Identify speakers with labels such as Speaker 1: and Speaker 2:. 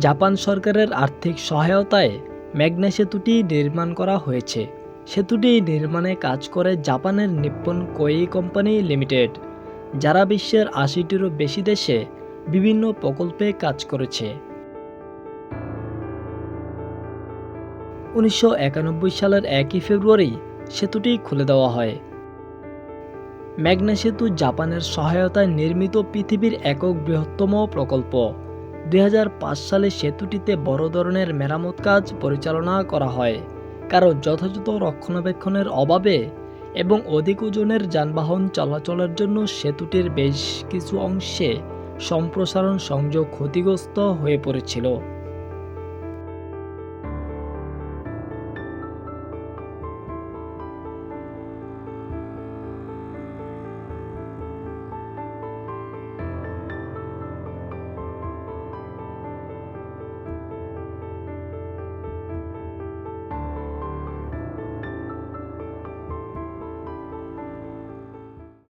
Speaker 1: Japan সরকারের আর্থিক সহায়তায় মেঘনা সেতুটি নির্মাণ করা হয়েছে। সেতুটি নির্মাণে কাজ করে জাপানের নিপ্পন কোই কোম্পানি লিমিটেড, যারা বিশ্বের আশিটিরও বেশি দেশে বিভিন্ন প্রকল্পে কাজ করেছে। উনিশশো একানব্বই সালের একই ফেব্রুয়ারি সেতুটি খুলে দেওয়া হয়। মেঘনা সেতু জাপানের সহায়তায় নির্মিত পৃথিবীর একক বৃহত্তম প্রকল্প। দুই হাজার পাঁচ সালে সেতুটিতে বড় ধরনের মেরামত কাজ পরিচালনা করা হয়। কারণ যথাযথ রক্ষণাবেক্ষণের অভাবে এবং অধিক ওজনের যানবাহন চলাচলের জন্য সেতুটির বেশ কিছু অংশে সম্প্রসারণ সংযোগ ক্ষতিগ্রস্ত হয়ে পড়েছিল।